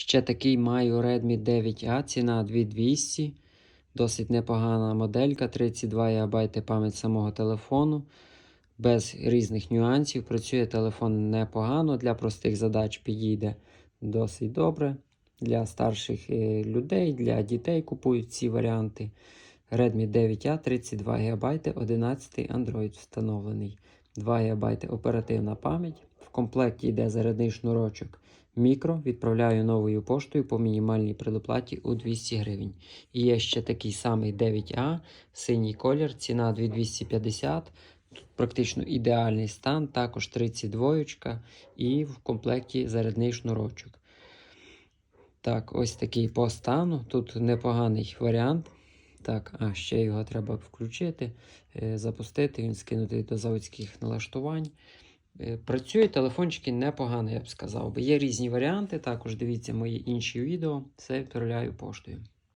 Ще такий маю Redmi 9A, ціна 2200. Досить непогана моделька, 32 ГБ пам'ять самого телефону. Без різних нюансів. Працює телефон непогано, для простих задач підійде досить добре. Для старших е, людей, для дітей купують ці варіанти. Redmi 9A 32 ГБ, 11 Android встановлений. 2 ГБ оперативна пам'ять. Комплекті йде зарядний шнурочок мікро. Відправляю новою поштою по мінімальній предоплаті у 200 гривень. І є ще такий самий 9А, синій колір, ціна 2250. Тут практично ідеальний стан, також 32 і в комплекті зарядний шнурочок. Так, ось такий по стану. Тут непоганий варіант. Так, а ще його треба включити, е, запустити, він скинути до заводських налаштувань. Е, Працює телефончики непогано, я б сказав. Бо Є різні варіанти. Також дивіться мої інші відео. Все відправляю поштою.